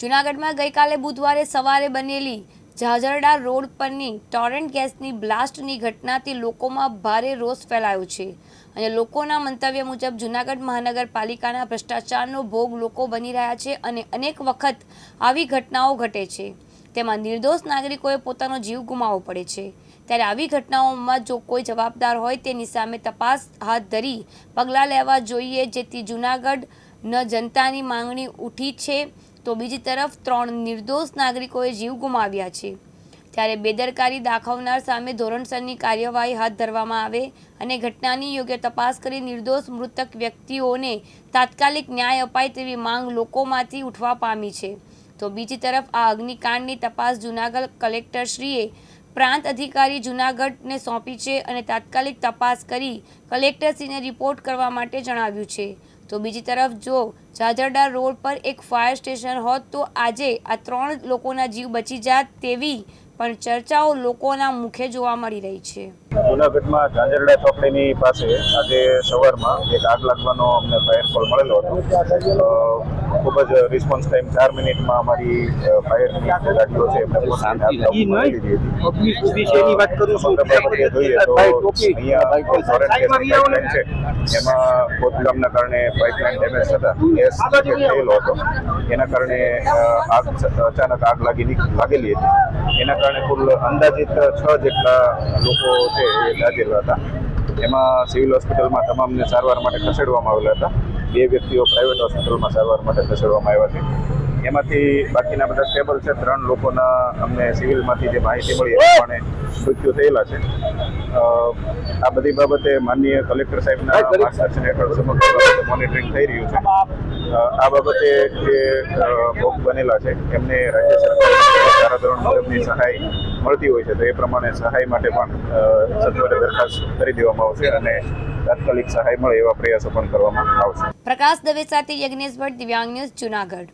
જૂનાગઢમાં ગઈકાલે બુધવારે સવારે બનેલી ઝાઝરડા રોડ પરની ટોરેન્ટ ગેસની બ્લાસ્ટની ઘટનાથી લોકોમાં ભારે રોષ ફેલાયો છે અને લોકોના મંતવ્ય મુજબ જૂનાગઢ મહાનગરપાલિકાના ભ્રષ્ટાચારનો ભોગ લોકો બની રહ્યા છે અને અનેક વખત આવી ઘટનાઓ ઘટે છે. તેમાં નિર્દોષ નાગરિકોએ પોતાનો જીવ ગુમાવવો પડે છે. ત્યારે આવી ઘટનાઓમાં જો કોઈ જવાબદાર હોય તેની સામે તપાસ હાથ ધરી પગલાં લેવા જોઈએ, જેથી જૂનાગઢ ન જનતાની માંગણી ઉઠી છે. તો બીજી તરફ ત્રણ નિર્દોષ નાગરિકોએ જીવ ગુમાવ્યા છે. ત્યારે બેદરકારી દાખવનાર સામે ધોરણસરની કાર્યવાહી હાથ ધરવામાં આવે અને ઘટનાની યોગ્ય તપાસ કરી નિર્દોષ મૃતક વ્યક્તિઓને તાત્કાલિક ન્યાય અપાય તેવી માંગ લોકોમાંથી ઉઠવા પામી છે. તો બીજી તરફ આ અગ્નિકાંડની તપાસ જૂનાગઢ કલેક્ટરશ્રીએ પ્રાંત અધિકારી જૂનાગઢને સોંપી છે અને તાત્કાલિક તપાસ કરી કલેક્ટરશ્રીને રિપોર્ટ કરવા માટે જણાવ્યું છે. તો બીજી તરફ જો ઝાઝરડા રોડ પર એક ફાયર સ્ટેશન હોત તો આજે આ ત્રણ લોકોના જીવ બચી જાત તેવી પણ ચર્ચાઓ લોકોના મુખે જોવા મળી રહી છે. જુનાગઢમાં ઝાંઝરડા ચોકડીની પાસે આજે સવારમાં એક આગ લાગવાનો અમને ફાયર કોલ મળેલો હતો. ખૂબ જ રિસ્પોન્સ ટાઈમ ચાર મિનિટમાં અમારી ફાયરની ગાડીઓ છે એમાં ખોદકામના કારણે પાઇપલાઇન ડેમેજ થતા ગેસ થયેલો હતો એના કારણે આગ અચાનક આગ લાગી લાગેલી હતી. એના કારણે કુલ અંદાજિત છ જેટલા લોકો છે એ દાઝેલા હતા. એમાં સિવિલ હોસ્પિટલમાં તમામને સારવાર માટે ખસેડવામાં આવેલા હતા. બે વ્યક્તિઓ પ્રાઇવેટ હોસ્પિટલમાં સારવાર માટે ખસેડવામાં આવ્યા છે. એમાંથી બાકીના બધા સ્ટેબલ છે. ત્રણ લોકોના અમને સિવિલમાંથી જે માહિતી મળી એ પ્રમાણે મૃત્યુ થયેલા છે. આ બધી બાબતે માનનીય કલેક્ટર સાહેબના માર્ગદર્શન હેઠળ સમગ્ર મોનિટરિંગ થઈ રહ્યું છે. આ બાબતે જે ભોગ બનેલા છે એમને રાજ્ય સરકાર ધારાધોરણ મુજબની સહાય મળતી હોય છે, તો એ પ્રમાણે સહાય માટે પણ સત્વરે દરખાસ્ત કરી દેવામાં આવશે અને તાત્કાલિક સહાય મળે એવા પ્રયાસો પણ કરવામાં આવશે. પ્રકાશ દવે સાથે યજ્ઞેશ ભટ્ટ દિવ્યાંગ ન્યૂઝ, જૂનાગઢ.